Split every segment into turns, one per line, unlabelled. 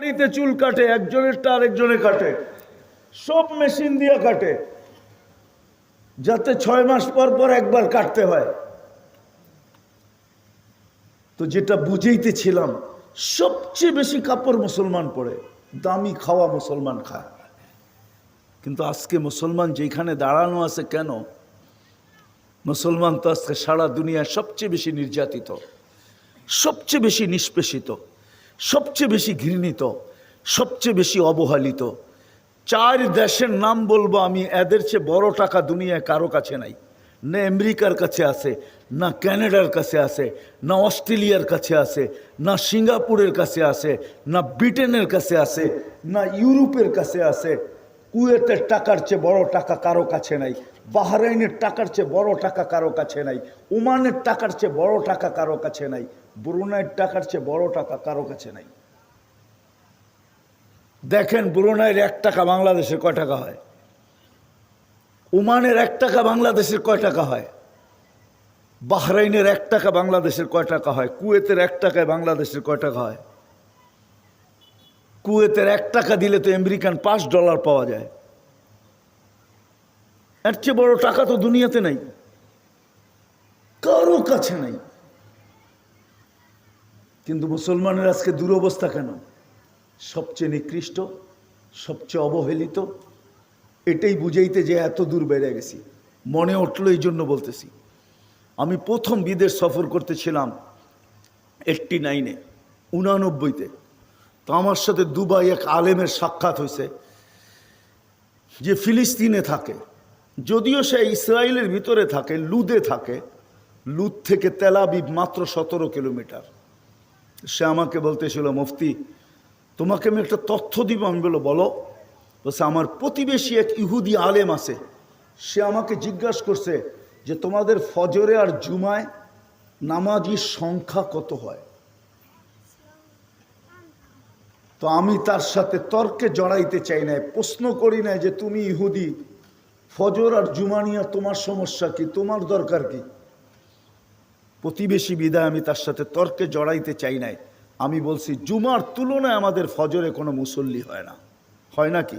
বাড়িতে চুল কাটে একজনেরটা আরেকজনে কাটে। সব মেশিন দিয়ে কাটে। যাতে ছয় মাস পর পর একবার কাটতে হয়। তো যেটা বুঝেইতেছিলাম, সবচেয়ে বেশি কাপড় মুসলমান পরে, দামি খাওয়া মুসলমান খায়। কিন্তু আজকে মুসলমান যেখানে দাঁড়ানো আছে কেন? মুসলমান তো আজকে সারা দুনিয়ায় সবচেয়ে বেশি নির্যাতিত, সবচেয়ে বেশি নিষ্পেষিত। সবচেয়ে বেশি ঘৃণিত, সবচেয়ে বেশি অবহেলিত। চার দেশের নাম বলব আমি, এদের চেয়ে বড় টাকা দুনিয়ায় কারও কাছে নাই। না আমেরিকার কাছে আছে, না ক্যানাডার কাছে আছে, না অস্ট্রেলিয়ার কাছে আছে, না সিঙ্গাপুরের কাছে আছে, না ব্রিটেনের কাছে আছে, না ইউরোপের কাছে আছে। কুয়েতের টাকার চেয়ে বড় টাকা কারও কাছে নাই, বাহরাইনের টাকার চেয়ে বড় টাকা কারও কাছে নাই, ওমানের টাকার চেয়ে বড় টাকা কারও কাছে নাই ব্রুনাইয়ের টাকার চেয়ে বড় টাকা কারও কাছে নাই। দেখেন ব্রুনাইয়ের এক টাকা বাংলাদেশের কয় টাকা হয়? ওমানের এক টাকা বাংলাদেশের কয় টাকা হয়? বাহরাইনের এক টাকা বাংলাদেশের কয় টাকা হয়? কুয়েতের এক টাকায় বাংলাদেশের কয় টাকা হয়? কুয়েতের এক টাকা দিলে তো আমেরিকান পাঁচ ডলার পাওয়া যায়। এর চেয়ে বড় টাকা তো দুনিয়াতে নাই। কারও কাছে নাই। কিন্তু মুসলমানের আজকে দুরবস্থা কেন? সবচেয়ে নিকৃষ্ট, সবচেয়ে অবহেলিত, এটাই বুঝাইতে যে এত দূর বেড়ে গেছি। মনে উঠল এই জন্য বলতেছি। আমি প্রথম বিদেশ সফর করতেছিলাম এইটটি নাইনে, উনানব্বইতে। তো আমার সাথে দুবাই এক আলেমের সাক্ষাৎ হয়েছে, যে ফিলিস্তিনে থাকে। যদিও সে ইসরায়েলের ভিতরে থাকে, লুদে থাকে। লুদ থেকে তেলাবিব মাত্র সতেরো কিলোমিটার। সে আমাকে বলতেছিল মুফতি, তোমাকে আমি একটা তথ্য দিব। আমি বলো বলো। বলছে, আমার প্রতিবেশী এক ইহুদি আলেম আছে, সে আমাকে জিজ্ঞাসা করছে যে তোমাদের ফজরে আর জুমায় নামাজির সংখ্যা কত হয়? তো আমি তার সাথে তর্কে জড়াইতে চাই না প্রশ্ন করি না যে, তুমি ইহুদি, ফজর আর জুমা নিয়ে তোমার সমস্যা কি? তোমার দরকার কি? প্রতিবেশী বিদায় আমি তার সাথে তর্কে জড়াইতে চাই নাই। আমি বলছি, জুমার তুলনায় আমাদের ফজরে কোনো মুসল্লি হয় না। হয় নাকি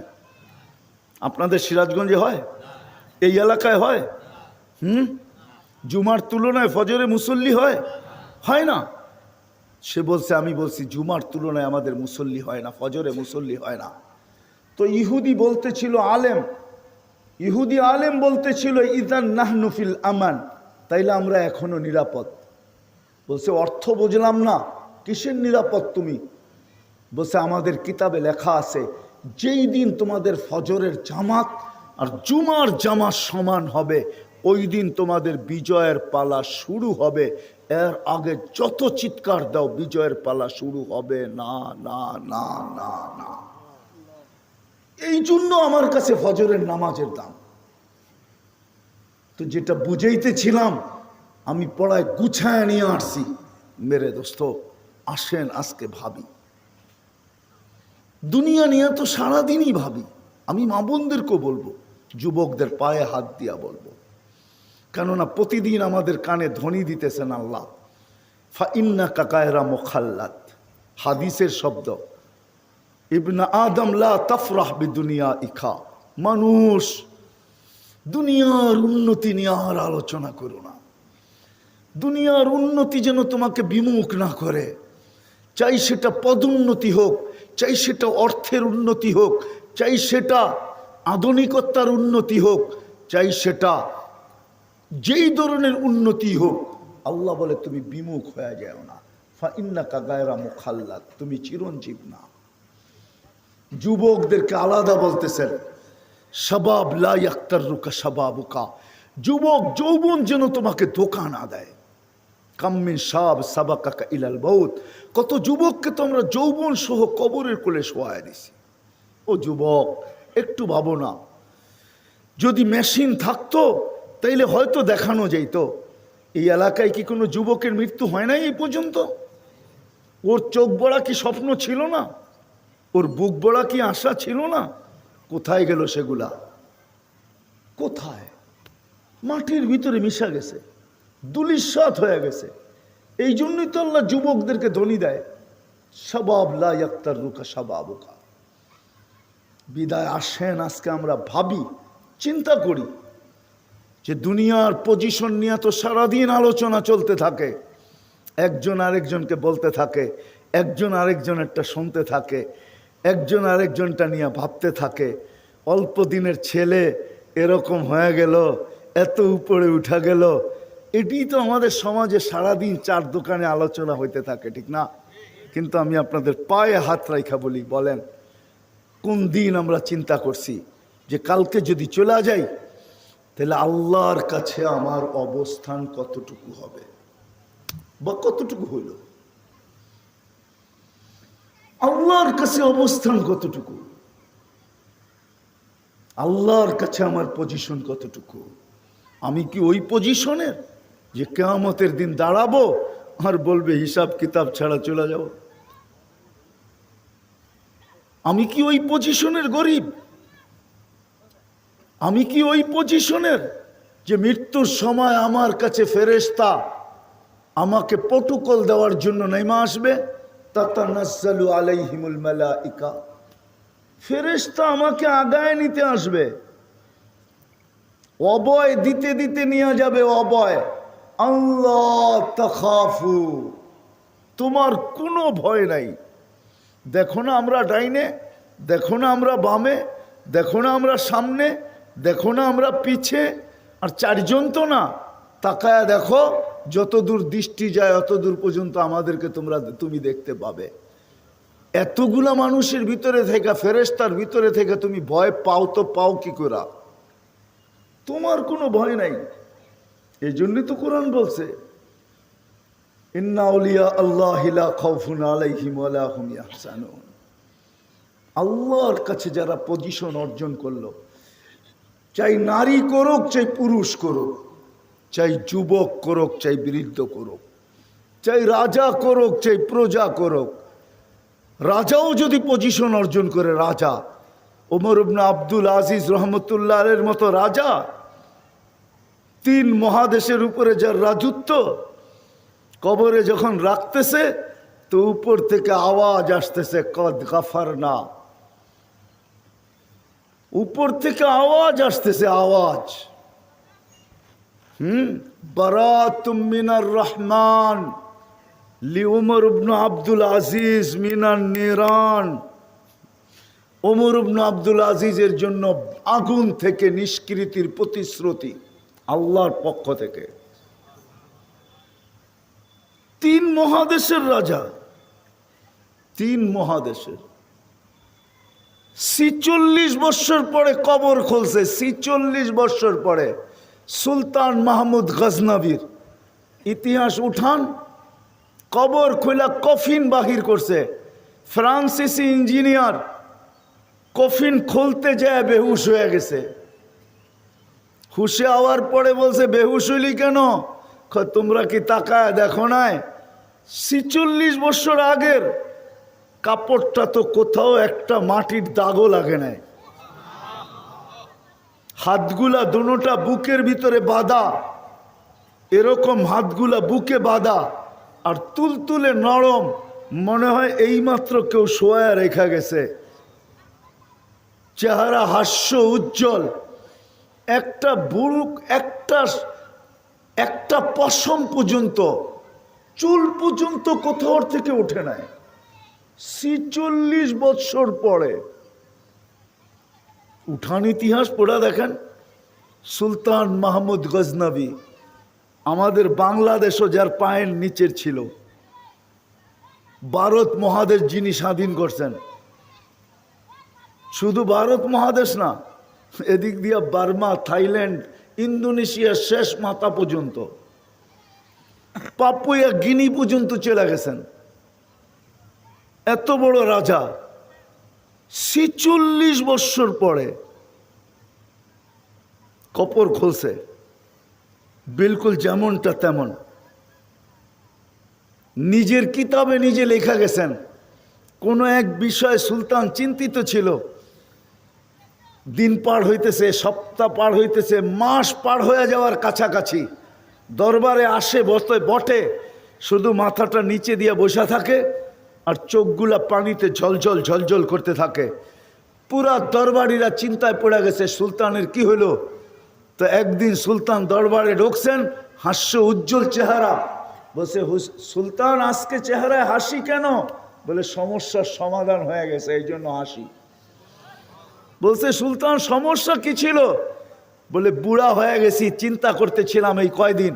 আপনাদের সিরাজগঞ্জে হয়? এই এলাকায় হয়? হুম? জুমার তুলনায় ফজরে মুসল্লি হয়? হয় না। সে বলছে, আমি বলছি, জুমার তুলনায় আমাদের মুসল্লি হয় না, ফজরে মুসল্লি হয় না। তো ইহুদি বলতে ছিল আলেম। ইহুদি আলেম বলতে ছিল ইদান নাহনুফিল আমান। তাইলে আমরা এখনও নিরাপদ। বলছে, অর্থ বুঝলাম না। কিসের নিরাপদ তুমি? বলছে, আমাদের কিতাবে লেখা আছে, যেই দিন তোমাদের ফজরের জামাত আর জুমার জামাত সমান হবে, ওই দিন তোমাদের বিজয়ের পালা শুরু হবে। এর আগে যত চিৎকার দাও, বিজয়ের পালা শুরু হবে। না না না না না। এই জন্য আমার কাছে ফজরের নামাজের দাম। তো যেটা বুঝাইতেছিলাম, আমি পড়ায় গুছায় নিয়ে আসছি। মেরে দোস্ত, আসেন আজকে ভাবি। দুনিয়া নিয়ে তো সারাদিনই ভাবি। আমি মা বোনদেরকেও বলব, যুবকদের পায়ে হাত দিয়া বলব। কেননা প্রতিদিন আমাদের কানে ধ্বনি দিতেছেন আল্লাহ। ফা ইন্না কাকায়রা মোখাল্লাত, হাদিসের শব্দ। ইবনা আদম লা তফরাহ দুনিয়া ইখা মানুষ দুনিয়ার উন্নতি নিয়ে আর আলোচনা করো না। দুনিয়ার উন্নতি যেন তোমাকে বিমুখ না করে। চাই সেটা পদোন্নতি হোক, চাই সেটা অর্থের উন্নতি হোক, চাই সেটা আধুনিকতার উন্নতি হোক, চাই সেটা যেই ধরনের উন্নতি হোক, আল্লাহ বলে তুমি বিমুখ হয়ে যাও না। ফা ইন্না কাগায়রা মুখাল্লাত তুমি চিরঞ্জীব না। যুবকদেরকে আলাদা বলতেছেন সবাব লাই আক্তার রুকা সবাবুকা। যুবক যৌবন যেন তোমাকে ধোকা না দেয়। কাম্মিন সাব সাবা কাকা ইলাল বহুত কত যুবককে তোমরা যৌবন সহ কবরের কোলে শোয়ায় দিছি। ও যুবক, একটু ভাবো না। যদি মেশিন থাকতো, তাইলে হয়তো দেখানো যেত এই এলাকায় কি কোনো যুবকের মৃত্যু হয় নাই এই পর্যন্ত? ওর চোখ বড়া কি স্বপ্ন ছিল না? ওর বুক বড়া কি আশা ছিল না? কোথায় গেল সেগুলা? কোথায়? মাটির ভিতরে মিশা গেছে দুলিশ্বাত হয়ে গেছে। এই জন্যই তো আল্লাহ যুবকদেরকে ধনী দেয়। সবাব লা ইয়াক্তার রুকা সবাবুকা বিদায় আসেন আজকে আমরা ভাবি, চিন্তা করি যে দুনিয়ার পজিশন নিয়ে তো সারাদিন আলোচনা চলতে থাকে। একজন আরেকজনকে বলতে থাকে, একজন আরেকজনেরটা শুনতে থাকে। একজন আরেকজনটা নিয়ে ভাবতে থাকে, অল্প দিনের ছেলে এরকম হয়ে গেল, এত উপরে উঠা গেল। এটি তো আমাদের সমাজে সারাদিন চার দোকানে আলোচনা হইতে থাকে, ঠিক না? কিন্তু আমি আপনাদের পায়ে হাত রাইখা বলি, বলেন, কোন দিন আমরা চিন্তা করছি যে কালকে যদি চলে যাই, তাহলে আল্লাহর কাছে আমার অবস্থান কতটুকু হবে? বা কতটুকু হইল? আল্লাহর কাছে অবস্থান কতটুকু? আল্লাহর কাছে আমার পজিশন কতটুকু? আমি কি ওই পজিশনের যে কেয়ামতের দিন দাঁড়াবো আর বলবে, হিসাব কিতাব ছাড়া চলে যাও আমি কি ওই পজিশনের গরিব? আমি কি ওই পজিশনের যে মৃত্যুর সময় আমার কাছে ফেরেস্তা আমাকে প্রটোকল দেওয়ার জন্য নেমা আসবে? ফেরেস্তা আমাকে আগায় নিতে আসবে। অবয় দিতে দিতে নিয়ে যাবে অবয়। আল্লাহ তোমার কোনো ভয় নাই। দেখো না আমরা ডাইনে, দেখো না আমরা বামে, দেখো না আমরা সামনে, দেখো না আমরা পিছে। আর চারজন তো না। তাকায়া দেখো যত দূর দৃষ্টি যায় অত দূর পর্যন্ত আমাদেরকে তোমরা, তুমি দেখতে পাবে। এতগুলা মানুষের ভিতরে থেকে ফেরেস্তার ভিতরে থেকে তুমি ভয় পাও তো পাও কি করা? তোমার কোনো ভয় নাই। এই জন্যই তো কোরআন বলছে ইন্নাউলিয়া আল্লাহর কাছে যারা পজিশন অর্জন করল, চাই নারী করুক, চাই পুরুষ করুক চাই যুবক করুক, চাই বৃদ্ধ করুক, চাই রাজা করুক, চাই প্রজা করুক। রাজাও যদি পজিশন অর্জন করে, রাজা। ওমর ইবনে আব্দুল আজিজ রহমতুল্লাহের মতো রাজা। তিন মহাদেশের উপরে যার রাজত্ব, কবরে যখন রাখতেছে, তো উপর থেকে আওয়াজ আসতেছে, কদ গাফার না উপর থেকে আওয়াজ আসতেছে, আওয়াজ। হুম? বারাত মিনার রহমান লি উমর ইবনু আব্দুল আজিজ মিনার নিরান। ওমর ইবনু আব্দুল আজিজের জন্য আগুন থেকে নিষ্কৃতির প্রতিশ্রুতি আল্লাহর পক্ষ থেকে। তিন মহাদেশের রাজা, তিন মহাদেশের। ছিচল্লিশ বৎসর পরে কবর খুলছে, ছিচল্লিশ বৎসর পরে সুলতান মাহমুদ গজনবীর। ইতিহাস উঠান, কবর খোলা কফিন বাহির করছে। ফ্রান্সিসি ইঞ্জিনিয়ার কফিন খুলতে যায় বেহুশ হয়ে গেছে। হুশে আওয়ার পরে বলছে, বেহুশ হইলি কেন? তোমরা কি তাকায় দেখো নাই? ছিচল্লিশ বছর আগের কাপড়টা তো কোথাও একটা মাটির দাগও লাগে নাই। হাতগুলা দুটা বুকের ভিতরে বাঁধা। এরকম হাতগুলা বুকে বাঁধা আর তুলতুলে নরম, মনে হয় এইমাত্র কেউ শোয়া রেখা গেছে। চেহারা হাস্য উজ্জ্বল। একটা বুড়ুক একটা একটা পশম পর্যন্ত, চুল পর্যন্ত কোথাও থেকে ওঠে নাই। ছিচল্লিশ বৎসর পরে উঠান ইতিহাস পড়া দেখেন। সুলতান মাহমুদ গজনবী, আমাদের বাংলাদেশও যার পায়ের নিচের ছিল। ভারত মহাদেশ যিনি স্বাধীন করছেন। শুধু ভারত মহাদেশ না, এদিক দিয়া বার্মা, থাইল্যান্ড ইন্দোনেশিয়ার শেষ মাথা পর্যন্ত, পাপুয়া গিনি পর্যন্ত চলে গেছেন। এত বড় রাজা ছিচল্লিশ বৎসর পরে কপর খুলছে। বিলকুল যেমনটা তেমন। নিজের কিতাবে নিজে লেখা গেছেন। কোনো এক বিষয়ে সুলতান চিন্তিত ছিল। দিন পার হইতেছে, সপ্তাহ পার হইতেছে, মাস পার হয়ে যাওয়ার কাছাকাছি। দরবারে আসে বসতে বটে। শুধু মাথাটা নিচে দিয়ে বসা থাকে। আর চোখগুলা পানিতে ঝলঝল ঝলঝল করতে থাকে। পুরা দরবারিরা চিন্তায় পড়ে গেছে, সুলতানের কি হলো? তো একদিন সুলতান দরবারে ঢুকছেন, হাস্য উজ্জ্বল চেহারা। বলছে সুলতান আজকে চেহারায় হাসি কেন? বলে, সমস্যার সমাধান হয়ে গেছে, এই জন্য হাসি। বলছে, সুলতান, সমস্যা কি ছিল? বলে, বুড়া হয়ে গেছি, চিন্তা করতেছিলাম এই কয়দিন।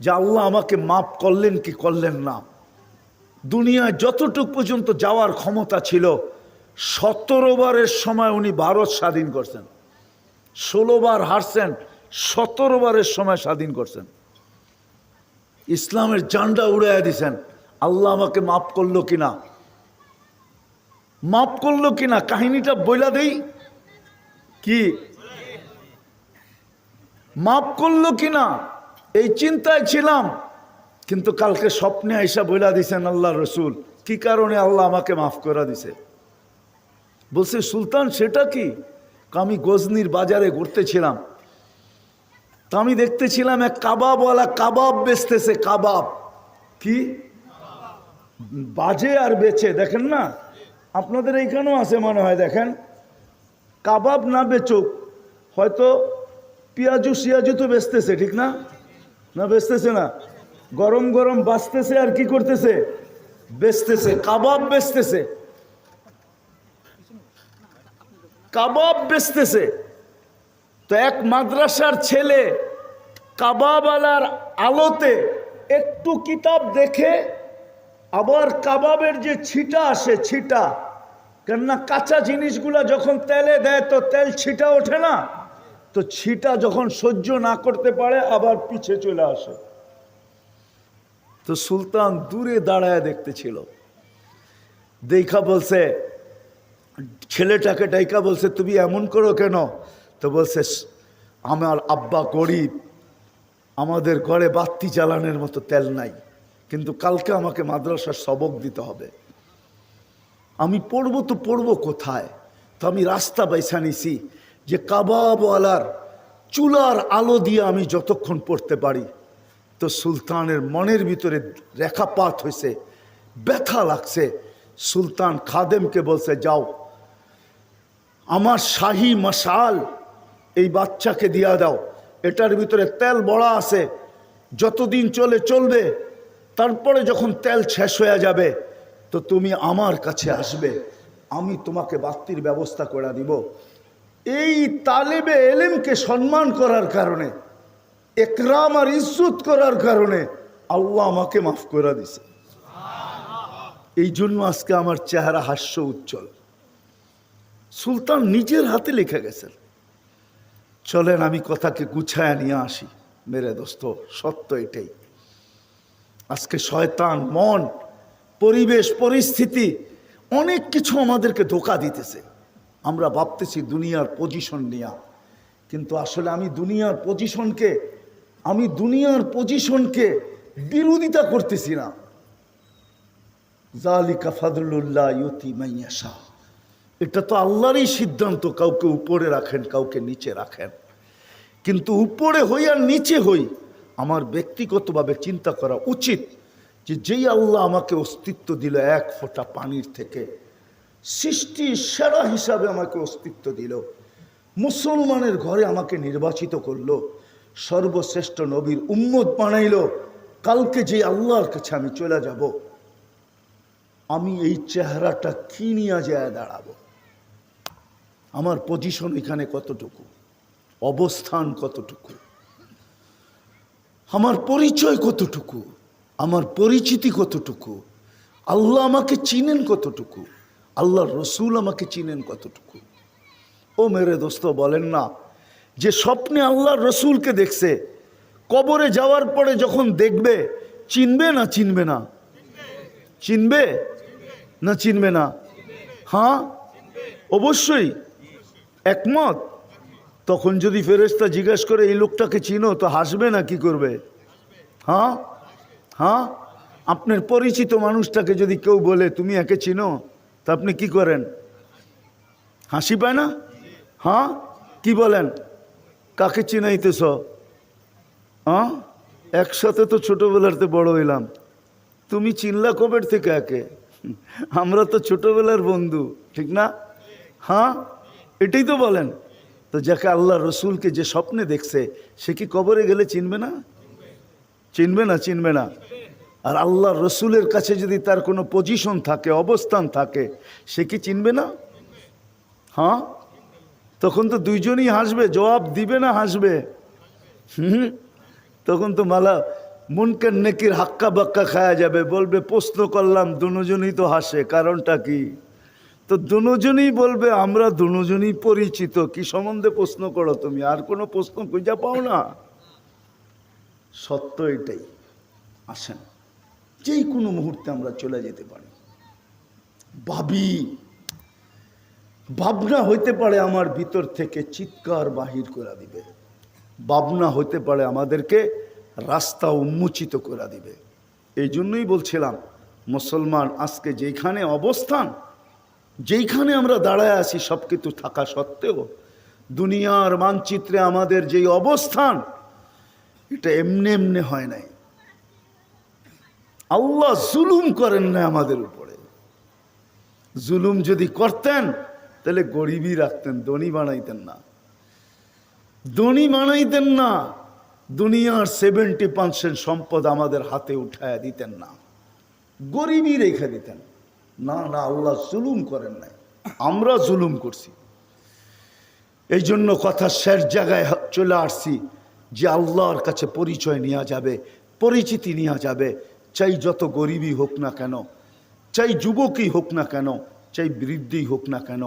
যে আল্লাহ আমাকে মাফ করলেন কি করলেন না? দুনিয়ায় যতটুক পর্যন্ত যাওয়ার ক্ষমতা ছিল, সতেরো বারের সময় উনি ভারত স্বাধীন করছেন। ষোলো বার হারছেন, সতেরো বারের সময় স্বাধীন করছেন। ইসলামের জান্ডা উড়াইয়া দিছেন, আল্লাহ আমাকে মাফ করল কিনা? মাফ করল কিনা? কাহিনীটা বইলা দেই। কি? মাফ করল কিনা? এই চিন্তায় ছিলাম। কিন্তু কালকে স্বপ্নে আইসা বইলা দিছেন আল্লাহ রসুল। কি কারণে আল্লাহ আমাকে মাফ করা দিছে? বলছে, সুলতান, সেটা কি? আমি গজনির বাজারে ঘুরতেছিলাম। তো আমি দেখতেছিলাম এক কাবাবওয়ালা কাবাব বেচতেছে, কাবাব। কি? বাজে আর বেচে, দেখেন না? আপনাদের এইখানেও আছে মনে হয়, দেখেন। কাবাব না বেচুক, হয়তো পিয়াজু সিয়াজু তো বেচতেছে, ঠিক না? না, বেচতেছে না? গরম গরম বাঁচতেছে আর কি করতেছে? বেচতেছে, কাবাব বেচতেছে। কাবাব বেচতেছে। তো এক মাদ্রাসার ছেলে কাবাবালার আলোতে একটু কিতাব দেখে আবার কাবাবের যে ছিটা আসে, ছিটা, কেননা কাঁচা জিনিসগুলা যখন তেলে দেয় তো তেল ছিটা ওঠে না, তো ছিটা যখন সহ্য না করতে পারে, আবার পিছে চলে আসে। তো সুলতান দূরে দাঁড়ায় দেখতেছিল দেখা বলছে, ছেলেটাকে ডাইকা বলছে, তুমি এমন করো কেন? তো বলছে, আমার আব্বা গরিব, আমাদের ঘরে বাত্তি জ্বালানোর মতো তেল নাই, কিন্তু কালকে আমাকে মাদ্রাসার সবক দিতে হবে। আমি পড়ব তো পড়ব কোথায়? তো আমি রাস্তা বাইসা নিছি যে কাবাবওয়ালার চুলার আলো দিয়ে আমি যতক্ষণ পড়তে পারি তো সুলতানের মনের ভিতরে রেখাপাত হয়েছে ব্যথা লাগছে। সুলতান খাদেমকে বলছে, যাও, আমার শাহী মশাল এই বাচ্চাকে দিয়া দাও। এটার ভিতরে তেল বড়া আছে, যতদিন চলে চলবে, তারপরে যখন তেল শেষ হয়ে যাবে, তো তুমি আমার কাছে আসবে। আমি তোমাকে বাত্তির ব্যবস্থা করে দিব। এই তালেবে এলেমকে সম্মান করার কারণে একরাম আর ইজ্জত করার কারণে আল্লাহ আমাকে মাফ করে দিছে। এই জন্য আজকে আমার চেহারা হাস্য উজ্জ্বল। সুলতান নিজের হাতে লিখে গেছেন, চলেন আমি কথাকে গুছায় নিয়ে আসি। মেরে দোস্ত, সত্য এটাই। আজকে শয়তান, মন, পরিবেশ, পরিস্থিতি, অনেক কিছু আমাদেরকে ধোকা দিতেছে। আমরা ভাবতেছি দুনিয়ার পজিশন নেয়া। কিন্তু আসলে আমি দুনিয়ার পজিশনকে আমি দুনিয়ার পজিশনকে বিরোধিতা করতেছি না। জালিকা ফাদলুল্লাহ ইউতি মাইয়াশা এটা তো আল্লাহরই সিদ্ধান্ত, কাউকে উপরে রাখেন, কাউকে নিচে রাখেন। কিন্তু উপরে হই আর নিচে হই, আমার ব্যক্তিগতভাবে চিন্তা করা উচিত যে যেই আল্লাহ আমাকে অস্তিত্ব দিল এক ফোঁটা পানির থেকে, সৃষ্টি সেরা হিসাবে আমাকে অস্তিত্ব দিল, মুসলমানের ঘরে আমাকে নির্বাচিত করল সর্বশ্রেষ্ঠ নবীর উম্মত বানাইলো, কালকে যে আল্লাহর কাছে আমি চলে যাব, আমি এই চেহারাটা কি নিয়ে যায় দাঁড়াবো? আমার পজিশন এখানে কতটুকু? অবস্থান কতটুকু? আমার পরিচয় কতটুকু? আমার পরিচিতি কতটুকু? আল্লাহ আমাকে চিনেন কতটুকু? আল্লাহ রসুল আমাকে চিনেন কতটুকু? ও মেরে দোস্ত, বলেন না যে স্বপ্নে আল্লাহ রসুলকে দেখছে, কবরে যাওয়ার পরে যখন দেখবে, চিনবে না চিনবে না? চিনবে না চিনবে না? হ্যাঁ? অবশ্যই একমত। তখন যদি ফেরেস্তা জিজ্ঞেস করে, এই লোকটাকে চিনো? তো হাসবে না, কি করবে? হ্যাঁ? হ্যাঁ? আপনার পরিচিত মানুষটাকে যদি কেউ বলে, তুমি একে চিনো? তা আপনি কি করেন? হাসি পায় না? হ্যাঁ? কি বলেন? কাকে চিনাইতেছ? একসাথে তো ছোটবেলাতে বড় হইলাম। তুমি চিনলা কবের থেকে একে? আমরা তো ছোটবেলার বন্ধু, ঠিক না? হ্যাঁ? এটাই তো বলেন। তো যাকে আল্লাহ রসুলকে যে স্বপ্নে দেখছে, সে কি কবরে গেলে চিনবে না? চিনবে না চিনবে না। আর আল্লাহ রসুলের কাছে যদি তার কোনো পজিশন থাকে, অবস্থান থাকে, সে কি চিনবে না? হ্যাঁ? তখন তো দুইজনই হাসবে, জবাব দিবে না হাসবে। হুম, তখন তো মালা মুনকের নেকির হাক্কা বাক্কা খায়া যাবে, বলবে, প্রশ্ন করলাম, দুজনই তো হাসে, কারণটা কি? তো দুজনই বলবে, আমরা দুজনই পরিচিত, কি সম্বন্ধে প্রশ্ন করো তুমি? আর কোনো প্রশ্ন খুঁজা পাও না। সত্য এটাই। আসেন, যেই কোনো মুহূর্তে আমরা চলে যেতে পারি। ভাবি ভাবনা হইতে পারে আমার ভিতর থেকে চিৎকার বাহির করে দিবে। ভাবনা হইতে পারে আমাদেরকে রাস্তা উন্মোচিত করে দিবে। এই জন্যই বলছিলাম, মুসলমান আজকে যেখানে অবস্থান, যেইখানে আমরা দাঁড়ায় আছি সব কিছু থাকা সত্ত্বেও, দুনিয়ার মানচিত্রে আমাদের যেই অবস্থান, এটা এমনি এমনি হয় নাই। আল্লাহ জুলুম করেন না আমাদের উপরে। জুলুম যদি করতেন তাহলে গরিবই রাখতেন দনি বানাইতেন না। দনি বানাইতেন না, দুনিয়ার সেভেন্টি পার্সেন্ট সম্পদ আমাদের হাতে উঠায় দিতেন না। গরিবই রেখে দিতেন। না না, আল্লাহ জুলুম করেন নাই। আমরা জুলুম করছি। এই জন্য কথা শেষ জায়গায় চলে আসছি যে আল্লাহর কাছে পরিচয় নেওয়া যাবে, পরিচিতি নেওয়া যাবে। চাই যত গরিবই হোক না কেন, চাই যুবকই হোক না কেন, চাই বৃদ্ধি হোক না কেন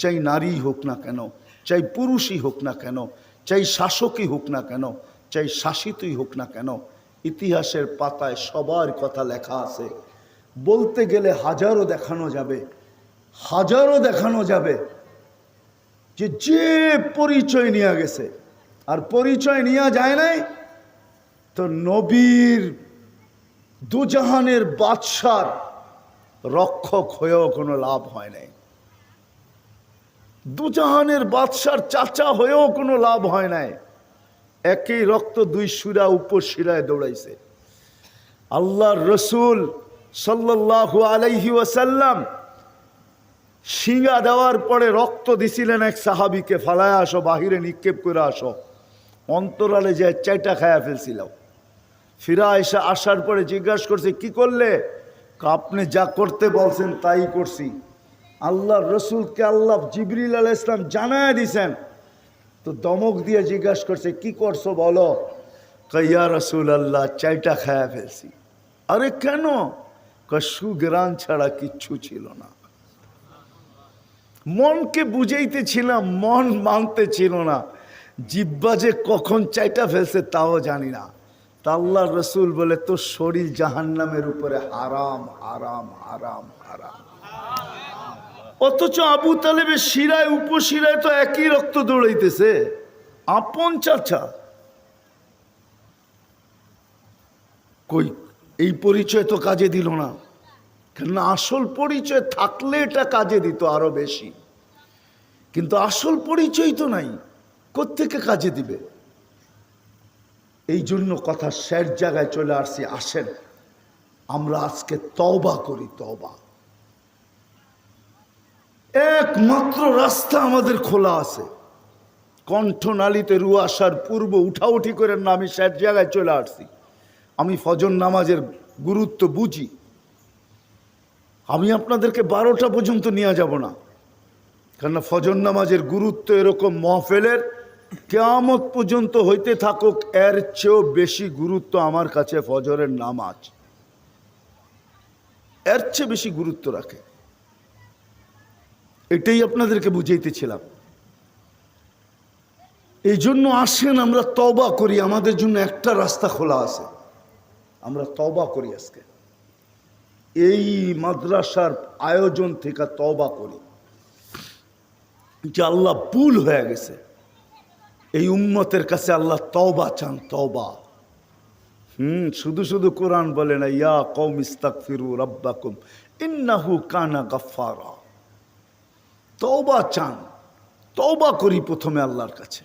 চাই নারী হোক না কেন, চাই পুরুষই হোক না কেন, চাই শাসকই হোক না কেন, চাই শাসিতই হোক না কেন, ইতিহাসের পাতায় সবার কথা লেখা আছে। বলতে গেলে হাজারও দেখানো যাবে হাজারও দেখানো যাবে যে যে পরিচয় নিয়ে গেছে। আর পরিচয় নেওয়া যায় নাই তো নবীর দুজাহানের বাদশার রক্ষক হয়েও কোনো লাভ হয় নাই। দুজাহানের বাদশার চাচা হয়েও কোনো লাভ হয় নাই। একই রক্ত দুই সুরা উপশিরায় দৌড়াইছে। আল্লাহর রসুল সাল্লাল্লাহু আলাইহি ওয়াসাল্লাম শিঙা দেওয়ার পরে রক্ত দিছিলেন এক সাহাবিকে, ফালায় আসো, বাহিরে নিক্ষেপ করে আসো। অন্তরালে যে চাইটা খায়া ফেলছিল ফিরা এসে আসার পরে জিজ্ঞাসা করছে, কি করলে? আপনি যা করতে বলছেন তাই করছি। আল্লাহ রসুলকে আল্লাহ জিবরিল আল ইসলাম জানায় দিছেন। তো দমক দিয়ে জিজ্ঞাসা করছে, কি করছ বলো? কইয়া রসুল আল্লাহ চাইটা খায়া ফেলছি। আরে কেন? সুগ্রান ছাড়া কিচ্ছু ছিল না। মনকে বুঝাইতেছিলাম মন মানতে ছিল না। জিব্বা যে কখন চাইটা ফেলছে তাও জানি না। তা আল্লাহ রসুল বলে, তোর শরীর জাহান্নামের উপরে হারাম হারাম হারাম হারাম। অথচ আবু তালেবের শিরায়, উপশিরায় তো একই রক্ত দৌড়াইতেছে। আপন চাচা। কই, এই পরিচয় তো কাজে দিল না। কেননা আসল পরিচয় থাকলে এটা কাজে দিত আরও বেশি। কিন্তু আসল পরিচয় তো নাই, কোত্থেকে কাজে দিবে? এই জন্য কথা শেষ জায়গায় চলে আসছি, আসেন। আমরা আজকে তওবা করি, তওবা। একমাত্র রাস্তা আমাদের খোলা আছে। কণ্ঠনালীতে রু আসার পূর্ব উঠাউঠি করে না, আমি শেষ জায়গায় চলে আসছি। আমি ফজর নামাজের গুরুত্ব বুঝি। আমি আপনাদেরকে বারোটা পর্যন্ত নিয়ে যাব না। কেননা ফজর নামাজের গুরুত্ব এরকম মহফেলের কেয়ামত পর্যন্ত হইতে থাকুক, এর চেয়েও বেশি গুরুত্ব আমার কাছে ফজরের নামাজ। এর চেয়ে বেশি গুরুত্ব রাখে। এটাই আপনাদেরকে বুঝাইতেছিলাম। এই জন্য আসেন, আমরা তবা করি। আমাদের জন্য একটা রাস্তা খোলা আছে। আমরা তবা করি আজকে। এই মাদ্রাসার আয়োজন থেকে তবা করি। যে আল্লাহ ভুল হয়ে গেছে। এই উম্মতের কাছে আল্লাহ তবা চান তবা হুম, শুধু শুধু কোরআন বলে না, ইয়া কৌম ইস্তাকফিরু রব্বাকুম, ইন্নাহু কানা গাফফারা। তওবা চান। তওবা করি প্রথমে আল্লাহর কাছে।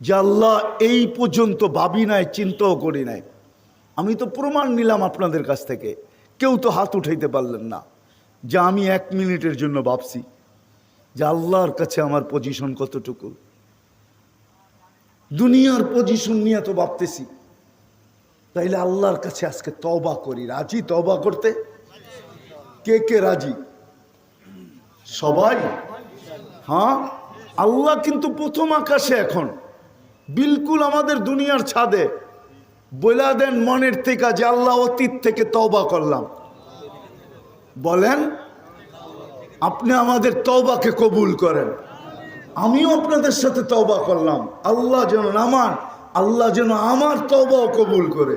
যে আল্লাহ এই পর্যন্ত ভাবি নাই, চিন্তাও করি নাই। আমি তো প্রমাণ নিলাম আপনাদের কাছ থেকে। কেউ তো হাত উঠাইতে পারলেন না। যে আমি এক মিনিটের জন্য ভাবছি যে আল্লাহর কাছে আমার পজিশন কতটুকু। দুনিয়ার পজিশন নিয়ে তো ভাবতেছি। তাইলে আল্লাহর কাছে আজকে তবা করি। রাজি তবা করতে? কে কে রাজি? সবাই? হ্যাঁ? আল্লাহ কিন্তু প্রথম আকাশে এখন। বিলকুল আমাদের দুনিয়ার ছাদে। বলে দেন মনের থেকে যে আল্লাহ অতীত থেকে তওবা করলাম। বলেন, আপনি আমাদের তওবাকে কবুল করেন। আমিও আপনাদের সাথে তওবা করলাম। আল্লাহ যেন আমার আল্লাহ যেন আমার তওবাও কবুল করে।